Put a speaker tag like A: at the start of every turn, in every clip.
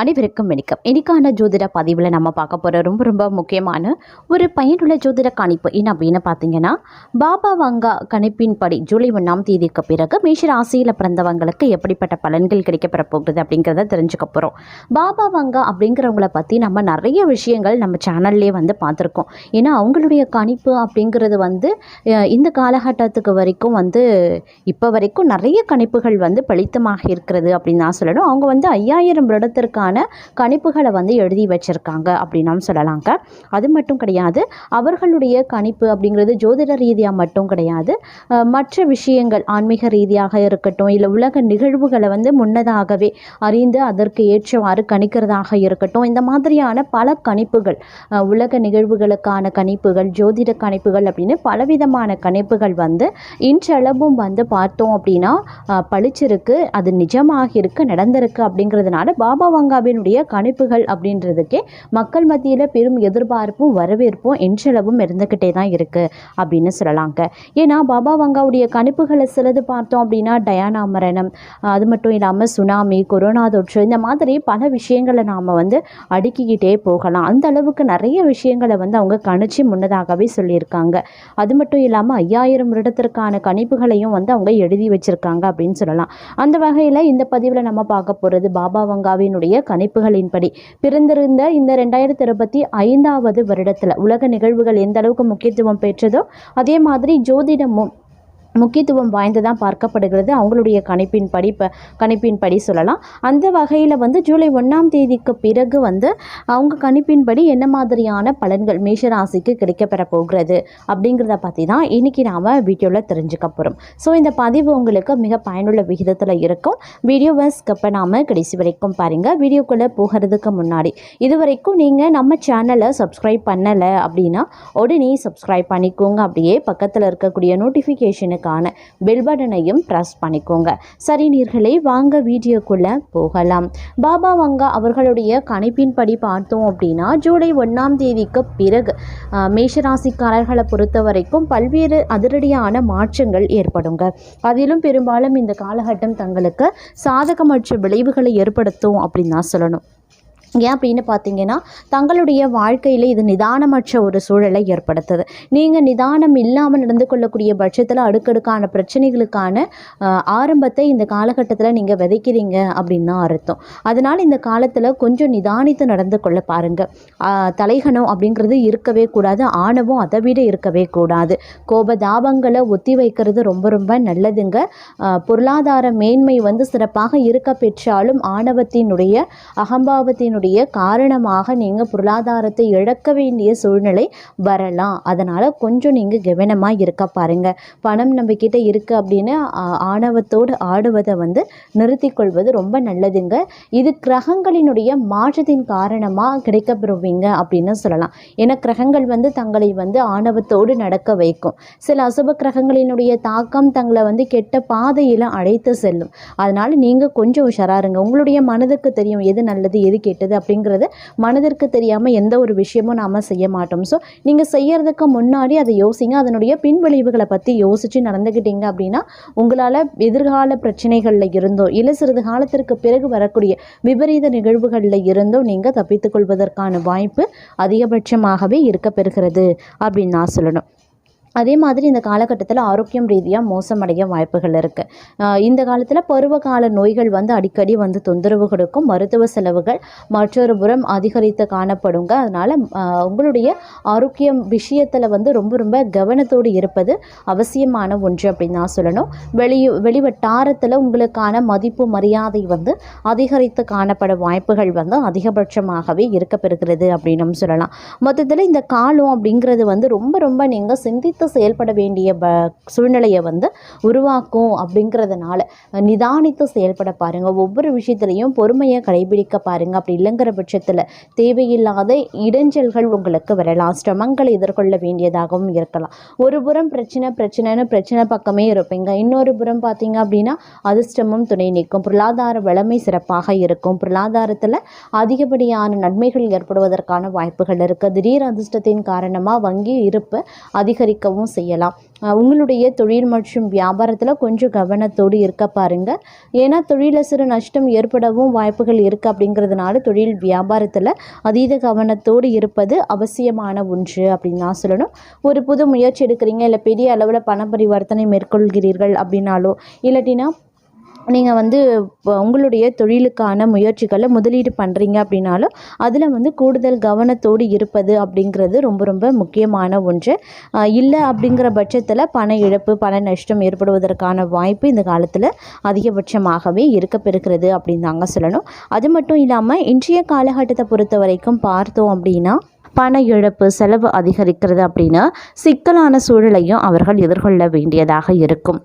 A: அனைவருக்கும் வணக்கம். இன்னைக்கான ஜோதிட பதிவில் நம்ம பார்க்க போகிற ரொம்ப ரொம்ப முக்கியமான ஒரு பயனுள்ள ஜோதிட கணிப்பு என்ன அப்படின்னு பார்த்தீங்கன்னா பாபா வங்கா கணிப்பின்படி ஜூலை ஒன்றாம் தேதிக்கு பிறகு மேஷ ராசியில் பிறந்தவங்களுக்கு எப்படிப்பட்ட பலன்கள் கிடைக்கப்பெற போகுது அப்படிங்கிறத தெரிஞ்சுக்க போகிறோம் பாபா வங்கா அப்படிங்கிறவங்கள பற்றி நம்ம நிறைய விஷயங்கள் நம்ம சேனல்லே வந்து பார்த்துருக்கோம். ஏன்னா அவங்களுடைய கணிப்பு அப்படிங்கிறது வந்து இந்த காலகட்டத்துக்கு வரைக்கும் வந்து இப்போ வரைக்கும் நிறைய கணிப்புகள் வந்து பலித்தமாக இருக்கிறது அப்படின்னு நான் சொல்லணும். அவங்க வந்து ஐயாயிரம் வருடத்திற்கான கணிப்புகளை வந்து எழுதி வச்சிருக்காங்க அப்படின்னு சொல்லலாங்க. அது மட்டும் கிடையாது அவர்களுடைய கணிப்பு அப்படிங்கிறது ஜோதிட ரீதியாக மட்டும் கிடையாது. மற்ற விஷயங்கள் ஆன்மீக ரீதியாக இருக்கட்டும் இல்லை உலக நிகழ்வுகளை வந்து முன்னதாகவே அறிந்து அதற்கு ஏற்றவாறு கணிக்கிறதாக இருக்கட்டும் இந்த மாதிரியான பல கணிப்புகள் உலக நிகழ்வுகளுக்கான கணிப்புகள் ஜோதிட கணிப்புகள் அப்படின்னு பலவிதமான கணிப்புகள் வந்து இன்றளவும் வந்து பார்த்தோம் அப்படின்னா பளிச்சிருக்கு அது நிஜமாக இருக்கு நடந்திருக்கு அப்படிங்கிறதுனால பாபா வங்காவினுடைய கணிப்புகள் அப்படின்றதுக்கே மக்கள் மத்தியில் பெரும் எதிர்பார்ப்பும் வரவேற்பும் என்றளவும் இருந்துக்கிட்டே தான் இருக்குது அப்படின்னு சொல்லலாங்க. ஏன்னா பாபா வங்காவுடைய கணிப்புகளை சிலது பார்த்தோம் அப்படின்னா டயானா மரணம் அது மட்டும் இல்லாமல் சுனாமி கொரோனா தொற்று இந்த மாதிரி பல விஷயங்களை நாம் வந்து அடுக்கிக்கிட்டே போகலாம். அந்த அளவுக்கு நிறைய விஷயங்களை வந்து அவங்க கணிச்சு முன்னதாகவே சொல்லியிருக்காங்க. அது மட்டும் இல்லாமல் ஐயாயிரம் வருடத்திற்கான கணிப்புகளையும் வந்து அவங்க எழுதி வச்சுருக்காங்க அப்படின்னு சொல்லலாம். அந்த வகையில் இந்த பதிவில் நம்ம பார்க்க போகிறது பாபா வங்காவினுடைய கணிப்புகளின்படி. பிறந்திருந்த இந்த ரெண்டாயிரத்தி இருபத்தி ஐந்தாவது வருடத்தில் உலக நிகழ்வுகள் எந்த அளவுக்கு முக்கியத்துவம் பெற்றதோ அதே மாதிரி ஜோதிடமும் முக்கியத்துவம் வாய்ந்ததாக பார்க்கப்படுகிறது. அவங்களுடைய கணிப்பின்படி கணிப்பின் கணிப்பின்படி சொல்லலாம். அந்த வகையில் வந்து ஜூலை ஒன்றாம் தேதிக்கு பிறகு வந்து அவங்க கணிப்பின்படி என்ன மாதிரியான பலன்கள் மேஷராசிக்கு கிடைக்கப்பெற போகிறது அப்படிங்கிறத பற்றி தான் இன்றைக்கி நாம் வீடியோவில் தெரிஞ்சுக்க போகிறோம் ஸோ இந்த பதிவு உங்களுக்கு மிக பயனுள்ள விகிதத்தில் இருக்கும். வீடியோவை ஸ்கப்பை நாம் கடைசி வரைக்கும் பாருங்கள் வீடியோக்குள்ளே போகிறதுக்கு முன்னாடி இது வரைக்கும் நீங்கள் நம்ம சேனலை சப்ஸ்கிரைப் பண்ணலை அப்படின்னா உடனே சப்ஸ்கிரைப் பண்ணிக்கோங்க. அப்படியே பக்கத்தில் இருக்கக்கூடிய நோட்டிஃபிகேஷனுக்கு நோட்டிஃபிகேஷனுக்கான பெல் பட்டனையும் ப்ரெஸ் பண்ணிக்கோங்க. சரி நீர்களே வாங்க வீடியோக்குள்ளே போகலாம். பாபா வங்கா அவர்களுடைய கணிப்பின்படி பார்த்தோம் அப்படின்னா ஜூலை ஒன்றாம் தேதிக்கு பிறகு மேஷராசிக்காரர்களை பொறுத்த வரைக்கும் பல்வேறு அதிரடியான மாற்றங்கள் ஏற்படுங்க. அதிலும் பெரும்பாலும் இந்த காலகட்டம் தங்களுக்கு சாதகமற்ற விளைவுகளை ஏற்படுத்தும் அப்படின்னு தான் சொல்லணும். ஏன் அப்படின்னு பார்த்தீங்கன்னா தங்களுடைய வாழ்க்கையில் இது நிதானமற்ற ஒரு சூழலை ஏற்படுத்துது. நீங்கள் நிதானம் இல்லாமல் நடந்து கொள்ளக்கூடிய பட்சத்தில் அடுக்கடுக்கான பிரச்சனைகளுக்கான ஆரம்பத்தை இந்த காலகட்டத்தில் நீங்கள் விதைக்கிறீங்க அப்படின்னு தான் அர்த்தம். அதனால் இந்த காலத்தில் கொஞ்சம் நிதானித்து நடந்து கொள்ள பாருங்கள் தலைகணம் அப்படிங்கிறது இருக்கவே கூடாது. ஆணவம் அதை விட இருக்கவே கூடாது. கோபதாபங்களை ஒத்தி வைக்கிறது ரொம்ப ரொம்ப நல்லதுங்க. பொருளாதார மேன்மை வந்து சிறப்பாக இருக்க பெற்றாலும் ஆணவத்தினுடைய அகம்பாவத்தினுடைய காரணமாக நீங்கள் பொருளாதாரத்தை இழக்க வேண்டிய சூழ்நிலை வரலாம். அதனால் கொஞ்சம் நீங்கள் கவனமாக இருக்க பாருங்கள் பணம் நம்மக்கிட்ட இருக்குது அப்படின்னு ஆணவத்தோடு ஆடுவதை வந்து நிறுத்தி கொள்வது ரொம்ப நல்லதுங்க. இது கிரகங்களினுடைய மாற்றத்தின் காரணமாக கிடைக்கப்பெறுவீங்க அப்படின்னு சொல்லலாம். ஏன்னா கிரகங்கள் வந்து தங்களை வந்து ஆணவத்தோடு நடக்க வைக்கும். சில அசுப கிரகங்களினுடைய தாக்கம் தங்களை வந்து கெட்ட பாதையில் அழைத்து செல்லும். அதனால் நீங்கள் கொஞ்சம் உஷாராருங்க உங்களுடைய மனதுக்கு தெரியும் எது நல்லது எது கெட்டது அப்படிங்கிறது மனதிற்கு தெரியாமல் எந்த ஒரு விஷயமும் நாம் செய்ய மாட்டோம். ஸோ நீங்கள் செய்யறதுக்கு முன்னாடி அதை யோசிங்க. அதனுடைய பின்விளைவுகளை பற்றி யோசித்து நடந்துக்கிட்டீங்க அப்படின்னா உங்களால் எதிர்கால பிரச்சனைகளில் இருந்தோ இல்லை சிறிது காலத்திற்கு பிறகு வரக்கூடிய விபரீத நிகழ்வுகளில் இருந்தோ நீங்கள் தப்பித்துக்கொள்வதற்கான வாய்ப்பு அதிகபட்சமாகவே இருக்க பெறுகிறது அப்படின்னு நான் சொல்லணும். அதே மாதிரி இந்த காலகட்டத்தில் ஆரோக்கியம் ரீதியாக மோசமடைய வாய்ப்புகள் இருக்குது இந்த காலத்தில் பருவகால நோய்கள் வந்து அடிக்கடி வந்து தொந்தரவு கொடுக்கும். மருத்துவ செலவுகள் மற்றொரு புறம் அதிகரித்து காணப்படுங்க. அதனால் உங்களுடைய ஆரோக்கியம் விஷயத்தில் வந்து ரொம்ப ரொம்ப கவனத்தோடு இருப்பது அவசியமான ஒன்று அப்படின்னு நான் சொல்லணும். வெளி வெளிவட்டாரத்தில் உங்களுக்கான மதிப்பு மரியாதை வந்து அதிகரித்து காணப்பட வாய்ப்புகள் வந்து அதிகபட்சமாகவே இருக்கப்பெறுகிறது அப்படின்னு சொல்லலாம். மொத்தத்தில் இந்த காலம் அப்படிங்கிறது வந்து ரொம்ப ரொம்ப நீங்கள் சிந்தித்து செயல்பட வேண்டிய ப சூழ்நிலையை வந்து உருவாக்கும் அப்படிங்கிறதுனால நிதானித்து செயல்பட பாருங்கள் ஒவ்வொரு விஷயத்துலையும் பொறுமையை கடைபிடிக்க பாருங்கள் அப்படி இல்லைங்கிற பட்சத்தில் தேவையில்லாத இடைஞ்சல்கள் உங்களுக்கு வரலாம். சிரமங்களை எதிர்கொள்ள வேண்டியதாகவும் இருக்கலாம். ஒரு புறம் பிரச்சனை பிரச்சனைன்னு பிரச்சனை பக்கமே இருப்பீங்க. இன்னொரு புறம் பார்த்தீங்க அப்படின்னா அதிர்ஷ்டமும் துணை நிற்கும். பொருளாதார வளமை சிறப்பாக இருக்கும். பொருளாதாரத்தில் அதிகப்படியான நன்மைகள் ஏற்படுவதற்கான வாய்ப்புகள் இருக்குது திடீர் அதிர்ஷ்டத்தின் காரணமாக வங்கி இருப்பு அதிகரிக்க இருக்கவும் செய்யலாம். உங்களுடைய தொழில் மற்றும் வியாபாரத்தில் கொஞ்சம் கவனத்தோடு இருக்க பாருங்க. ஏன்னா தொழிலில் சிறு நஷ்டம் ஏற்படவும் வாய்ப்புகள் இருக்குது அப்படிங்கிறதுனால தொழில் வியாபாரத்தில் அதீத கவனத்தோடு இருப்பது அவசியமான ஒன்று அப்படின்னு நான் சொல்லணும். ஒரு புது முயற்சி எடுக்கிறீங்க இல்லை பெரிய அளவில் பண பரிவர்த்தனை மேற்கொள்கிறீர்கள் அப்படின்னாலோ இல்லாட்டினா நீங்கள் வந்து இப்போ உங்களுடைய தொழிலுக்கான முயற்சிகளை முதலீடு பண்ணுறீங்க அப்படின்னாலும் அதில் வந்து கூடுதல் கவனத்தோடு இருப்பது அப்படிங்கிறது ரொம்ப ரொம்ப முக்கியமான ஒன்று. இல்லை அப்படிங்கிற பட்சத்தில் பண இழப்பு பண நஷ்டம் ஏற்படுவதற்கான வாய்ப்பு இந்த காலத்தில் அதிகபட்சமாகவே இருக்கப்பெறுகிறது அப்படின்னு தாங்க சொல்லணும். அது மட்டும் இல்லாமல் இன்றைய காலகட்டத்தை பொறுத்த வரைக்கும் பார்த்தோம் அப்படின்னா பண இழப்பு செலவு அதிகரிக்கிறது அப்படின்னா சிக்கலான சூழலையும் அவர்கள் எதிர்கொள்ள வேண்டியதாக இருக்கும்.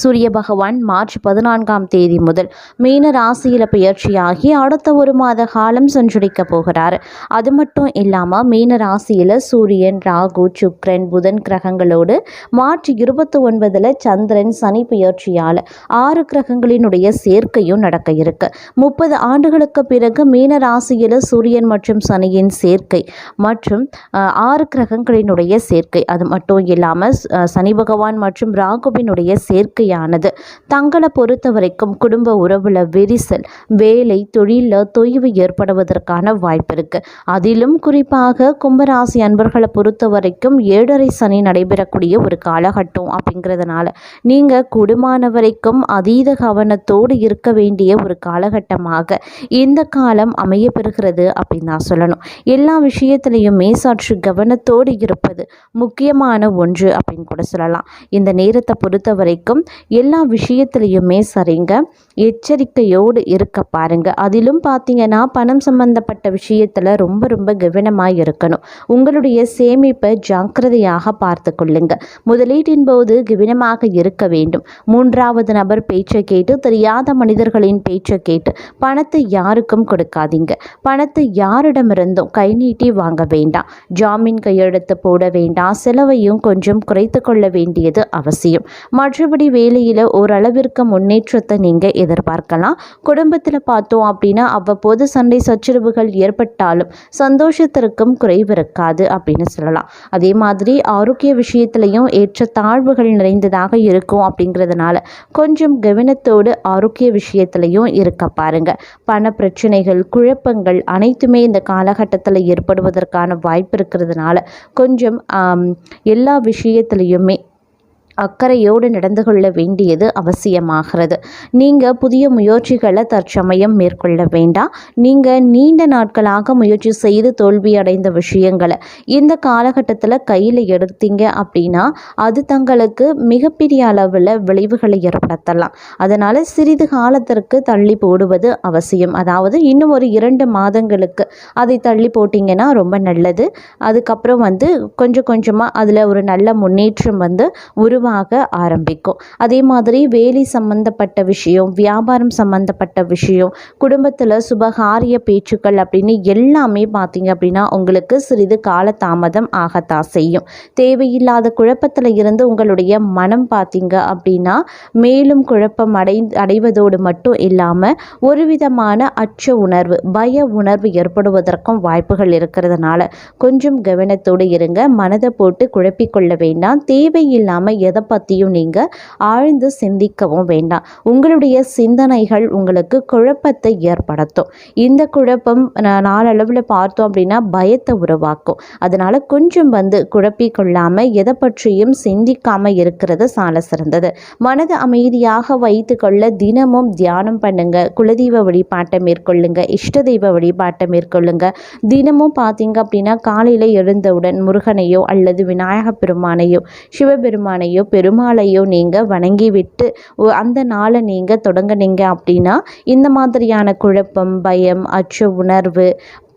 A: சூரிய பகவான் மார்ச் பதினான்காம் தேதி முதல் மீன ராசியில பயிற்சியாகி அடுத்த ஒரு மாத காலம் சஞ்சரிக்க போகிறார். அது மட்டும் இல்லாமல் மீன ராசியில் சூரியன் ராகு சுக்ரன் புதன் கிரகங்களோடு மார்ச் இருபத்தி ஒன்பதில் சந்திரன் சனி பயிற்சியால் ஆறு கிரகங்களினுடைய சேர்க்கையும் நடக்க இருக்கு. முப்பது ஆண்டுகளுக்கு பிறகு மீன ராசியில் சூரியன் மற்றும் சனியின் சேர்க்கை மற்றும் ஆறு கிரகங்களினுடைய சேர்க்கை. அது மட்டும் இல்லாமல் சனி பகவான் மற்றும் ராகுவினுடைய சேர்க்கை தேவையானது. தங்களை பொறுத்த வரைக்கும் குடும்ப உறவுல விரிசல் வேலை தொழிலில் தொய்வு ஏற்படுவதற்கான வாய்ப்பு இருக்கு. அதிலும் குறிப்பாக கும்பராசி அன்பர்களை பொறுத்த வரைக்கும் ஏழரை சனி நடைபெறக்கூடிய ஒரு காலகட்டம் அப்படிங்கிறதுனால நீங்கள் குடுமான வரைக்கும் அதீத கவனத்தோடு இருக்க வேண்டிய ஒரு காலகட்டமாக இந்த காலம் அமைய பெறுகிறது அப்படின்னு நான் சொல்லணும். எல்லா விஷயத்திலையுமே சற்று கவனத்தோடு இருப்பது முக்கியமான ஒன்று அப்படின்னு கூட சொல்லலாம். இந்த நேரத்தை பொறுத்த வரைக்கும் எல்லா விஷயத்துலையுமே சரிங்க. எச்சரிக்கையோடு இருக்க பாருங்க. அதிலும் பார்த்தீங்கன்னா பணம் சம்பந்தப்பட்ட விஷயத்தில் ரொம்ப ரொம்ப கவனமாக இருக்கணும். உங்களுடைய சேமிப்பை ஜாக்கிரதையாக பார்த்து கொள்ளுங்க. முதலீட்டின் போது கவனமாக இருக்க வேண்டும். மூன்றாவது நபர் பேச்சை கேட்டு தெரியாத மனிதர்களின் பேச்சை கேட்டு பணத்தை யாருக்கும் கொடுக்காதீங்க. பணத்தை யாரிடமிருந்தும் கை நீட்டி வாங்க வேண்டாம். ஜாமீன் கையெழுத்து போட வேண்டாம். செலவையும் கொஞ்சம் குறைத்து கொள்ள வேண்டியது அவசியம். மற்றபடி வேலையில் ஓரளவிற்கு முன்னேற்றத்தை நீங்கள் எதிர்பார்க்கலாம். குடும்பத்தில் பார்த்தோம் அப்படின்னா அவ்வப்போது சண்டை சச்சரவுகள் ஏற்பட்டாலும் சந்தோஷத்திற்கும் குறைவு இருக்காது அப்படின்னு சொல்லலாம். அதே மாதிரி ஆரோக்கிய விஷயத்திலையும் ஏற்ற தாழ்வுகள் நிறைந்ததாக இருக்கும் அப்படிங்கிறதுனால கொஞ்சம் கவனத்தோடு ஆரோக்கிய விஷயத்திலையும் இருக்க பாருங்க. பண பிரச்சனைகள் குழப்பங்கள் அனைத்துமே இந்த காலகட்டத்தில் ஏற்படுவதற்கான வாய்ப்பு இருக்கிறதுனால கொஞ்சம் எல்லா விஷயத்திலையுமே அக்கறையோடு நடந்து கொள்ள வேண்டியது அவசியமாகிறது. நீங்கள் புதிய முயற்சிகளை தற்சமயம் மேற்கொள்ள வேண்டாம். நீங்கள் நீண்ட நாட்களாக முயற்சி செய்து தோல்வியடைந்த விஷயங்களை இந்த காலகட்டத்தில் கையில் எடுத்தீங்க அப்படின்னா அது தங்களுக்கு மிகப்பெரிய அளவில் விளைவுகளை ஏற்படுத்தலாம். அதனால் சிறிது காலத்திற்கு தள்ளி போடுவது அவசியம். அதாவது இன்னும் ஒரு இரண்டு மாதங்களுக்கு அதை தள்ளி போட்டிங்கன்னா ரொம்ப நல்லது. அதுக்கப்புறம் வந்து கொஞ்சம் கொஞ்சமாக அதில் ஒரு நல்ல முன்னேற்றம் வந்து உருவாக ஆரம்பிக்கும். அதே மாதிரி வேலை சம்பந்தப்பட்ட விஷயம் வியாபாரம் சம்பந்தப்பட்ட விஷயம் குடும்பத்தில் சுபகாரிய பேச்சுக்கள் அப்படின்னு எல்லாமே பார்த்தீங்க அப்படின்னா உங்களுக்கு சிறிது கால தாமதம் ஆகத்தான் செய்யும். தேவையில்லாத குழப்பத்தில் இருந்து உங்களுடைய மனம் பார்த்தீங்க அப்படின்னா மேலும் குழப்பம் அடை அடைவதோடு மட்டும் இல்லாமல் ஒரு விதமான அச்ச உணர்வு பய உணர்வு ஏற்படுவதற்கும் வாய்ப்புகள் இருக்கிறதுனால கொஞ்சம் கவனத்தோடு இருங்க. மனதை போட்டு குழப்பிக்கொள்ள வேண்டாம். தேவையில்லாமல் எதை பற்றியும் நீங்கள் ஆழ்ந்து சிந்திக்கவும் வேண்டாம். உங்களுடைய சிந்தனைகள் உங்களுக்கு குழப்பத்தை ஏற்படுத்தும். இந்த குழப்பம் நாளளவில் பார்த்தோம் அப்படின்னா பயத்தை உருவாக்கும். அதனால் கொஞ்சம் வந்து குழப்பிக்கொள்ளாமல் எதை பற்றியும் சிந்திக்காமல் இருக்கிறது சால சிறந்தது. மனது அமைதியாக வைத்து கொள்ள தினமும் தியானம் பண்ணுங்க. குலதெய்வ வழிபாட்டை மேற்கொள்ளுங்க. இஷ்ட தெய்வ வழிபாட்டை மேற்கொள்ளுங்க. தினமும் பார்த்தீங்க அப்படின்னா காலையில் எழுந்தவுடன் முருகனையோ அல்லது விநாயக பெருமானையோ சிவபெருமானையோ பெருமாளையோ நீங்கள் வணங்கிவிட்டு அந்த நாளை நீங்கள் தொடங்குனீங்க அப்படின்னா இந்த மாதிரியான குழப்பம் பயம் அச்ச உணர்வு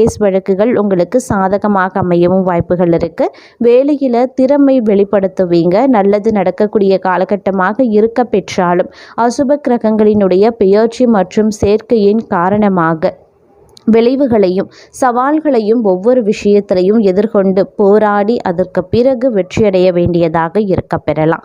A: கேஸ் வழக்குகள் உங்களுக்கு சாதகமாக அமையவும் வாய்ப்புகள் இருக்குது வேலையில் திறமை வெளிப்படுத்துவீங்க. நல்லது நடக்கக்கூடிய காலகட்டமாக இருக்க பெற்றாலும் அசுப கிரகங்களினுடைய பெயர்ச்சி மற்றும் சேர்க்கையின் காரணமாக விளைவுகளையும் சவால்களையும் ஒவ்வொரு விஷயத்திலையும் எதிர்கொண்டு போராடி அதற்கு பிறகு வெற்றியடைய வேண்டியதாக இருக்க பெறலாம்.